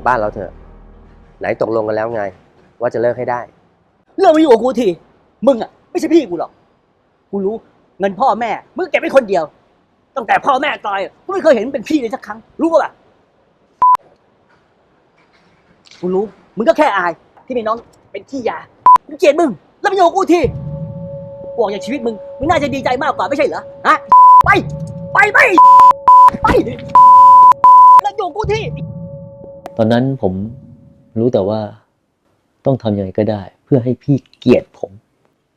บบ้านเราเถอะ ไหนตกลงกันแล้วไง ว่าจะเลิกให้ได้เรื่องมาอยู่กับกูที มึงอะ ไม่ใช่พี่กูหรอก กูรู้เงินพ่อแม่ มึงเก็บไว้คนเดียว ตั้งแต่พ่อแม่ตายอะกูไม่เคยเห็นเป็นพี่เลยสักครั้ง รู้ป่ะกูรู้ มึงก็แค่อาย ที่มีน้องเป็นขี้ยากูเกลียดมึง แล้วมาอยู่กับกูทีกูออกจากชีวิตมึง มึงน่าจะดีใจมากกว่าไม่ใช่เหรอ ฮะ ไป ไปไปไปแล้วอยู่กูที ตอนนั้นผมรู้แต่ว่าต้องทำยังไงก็ได้ เพื่อให้พี่เกลียดผม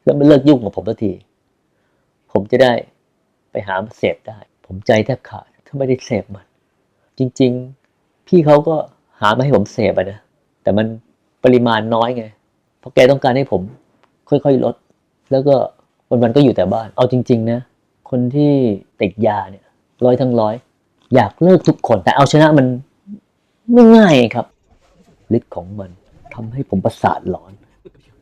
แล้วมันเลิกยุ่งกับผมสักที ผมจะได้ไปหามาเสพได้ ผมใจแทบขาดถ้าไม่ได้เสพมัน จริง ๆ พี่เขาก็หามาให้ผมเสพอะนะแต่มันปริมาณน้อยไง เพราะแกต้องการให้ผม ค่อยๆลด แล้วก็วันๆก็อยู่แต่บ้าน เอาจริง ๆ นะ คนที่ติดยาเนี่ย ร้อยทั้งร้อย อยากเลิกทุกคนแต่เอาชนะมัน ไม่ง่ายครับฤทธิ์ของมันทำให้ผมประสาทหลอน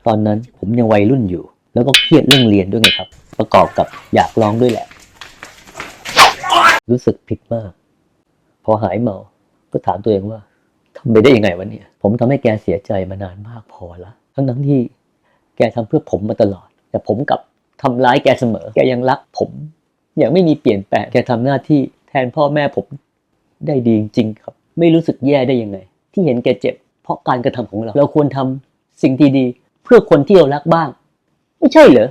ตอนนั้นผมยังวัยรุ่นอยู่ แล้วก็เครียดเรื่องเรียนด้วยไงครับ ประกอบกับอยากลองด้วยแหละ รู้สึกผิดมาก พอหายเมา ก็ถามตัวเองว่าทำไปได้ยังไงวะเนี่ย ผมทำให้แกเสียใจมานานมากพอละทั้งทั้งที่แกทำเพื่อผมมาตลอด แต่ผมกับทำร้ายแกเสมอ แกยังรักผมยังไม่มีเปลี่ยนแปลงแกทำหน้าที่แทนพ่อแม่ผมได้ดีจริงครับ ไม่รู้สึกแย่ได้ยังไง ที่เห็นแกเจ็บ เพราะการกระทำของเรา เราควรทำสิ่งดีๆเพื่อคนที่เรารักบ้าง ไม่ใช่เหรอ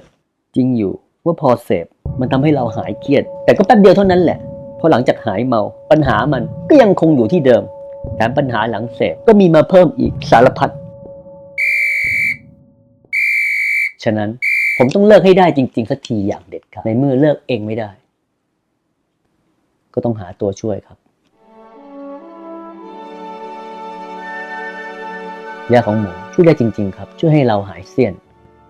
จริงอยู่ว่าพอเสพมันทำให้เราหายเครียด แต่ก็แป๊บเดียวเท่านั้นแหละ พอหลังจากหายเมาปัญหามันก็ยังคงอยู่ที่เดิมแถมปัญหาหลังเสพก็มีมาเพิ่มอีกสารพัดฉะนั้นผมต้องเลิกให้ได้จริง ๆ สักทีอย่างเด็ดขาดในเมื่อเลิกเองไม่ได้ ก็ต้องหาตัวช่วยครับ ยาของหมูช่วยได้จริง ๆ ครับ ช่วยให้เราหายเสี้ยน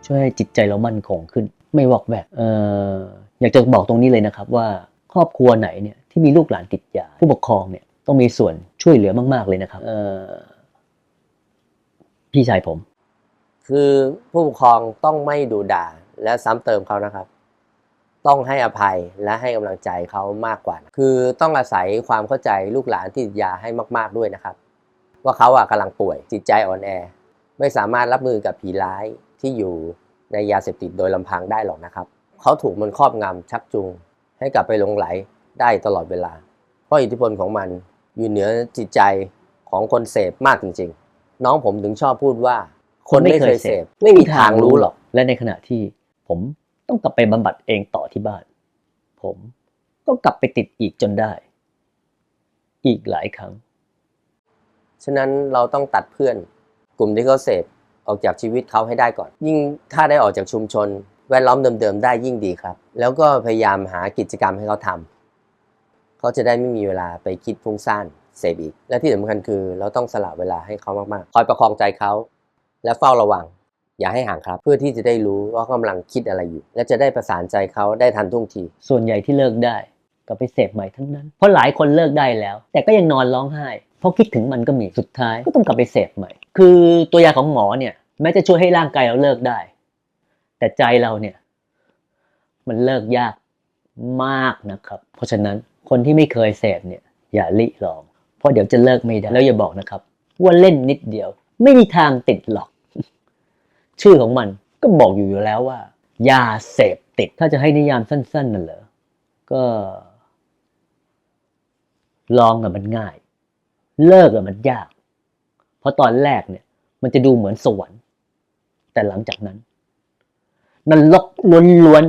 ช่วยให้จิตใจเรามั่นคงขึ้น ไม่วอกแวกเอ่ออยากจะบอกตรงนี้เลยนะครับว่าครอบครัวไหนเนี่ยที่มีลูกหลานติดยาผู้ปกครองเนี่ยต้องมีส่วนช่วยเหลือมาก ๆ เลยนะครับ เอ่อพี่ชายผม คือผู้ปกครองต้องไม่ดูด่าและซ้ำเติมเขานะครับ ต้องให้อภัยและให้กำลังใจเขามากกว่า คือต้องอาศัยความเข้าใจลูกหลานที่ติดยาให้มาก ๆด้วยนะครับ ว่าเขาอะกำลังป่วยจิตใจอ่อนแอ ไม่สามารถรับมือกับผีร้ายที่อยู่ในยาเสพติดโดยลำพังได้หรอกนะครับ เขาถูกมันครอบงำชักจูงให้กลับไปหลงไหลได้ตลอดเวลา เพราะอิทธิพลของมันอยู่เหนือจิตใจของคนเสพมากจริง ๆ น้องผมถึงชอบพูดว่า คนไม่เคยเสพ ไม่มีทางรู้หรอก และในขณะที่ผมต้องกลับไปบำบัดเองต่อที่บ้าน ผมก็กลับไปติดอีกจนได้ อีกหลายครั้ง ฉะนั้นเราต้องตัดเพื่อน กลุ่มที่เขาเสพออกจากชีวิตเขาให้ได้ก่อน ยิ่งถ้าได้ออกจากชุมชน แวดล้อมเดิมๆได้ยิ่งดีครับ แล้วก็พยายามหากิจกรรมให้เขาทำเขาจะได้ไม่มีเวลาไปคิดฟุ้งซ่านเสพอีก และที่สำคัญคือเราต้องสละเวลาให้เขามากๆ คอยประคองใจเขาและเฝ้าระวัง อย่าให้ห่างครับ เพื่อที่จะได้รู้ว่าเขากำลังคิดอะไรอยู่ และจะได้ประสานใจเขาได้ทันท่วงที ส่วนใหญ่ที่เลิกได้ ก็ไปเสพใหม่ทั้งนั้น เพราะหลายคนเลิกได้แล้ว แต่ก็ยังนอนร้องไห้ พราะคิดถึงมันก็มีสุดท้ายก็ต้องกลับไปเสพใหม่ คือตัวยาของหมอเนี่ยแม้จะช่วยให้ร่างกายเราเลิกได้ แต่ใจเราเนี่ย มันเลิกยากมากนะครับ เพราะฉะนั้นคนที่ไม่เคยเสพเนี่ย อย่าลิลอง เพราะเดี๋ยวจะเลิกไม่ได้แล้วอย่าบอกนะครับ ว่าเล่นนิดเดียว ไม่มีทางติดหรอก ชื่อของมันก็บอกอยู่อยู่แล้วว่ายาเสพติดถ้าจะให้นิยามสั้นๆน่ะเหรอก็ ลองอะมันง่าย เลิกอะมันยาก เพราะตอนแรกเนี่ย มันจะดูเหมือนสวรรค์ แต่หลังจากนั้นนรกล้วน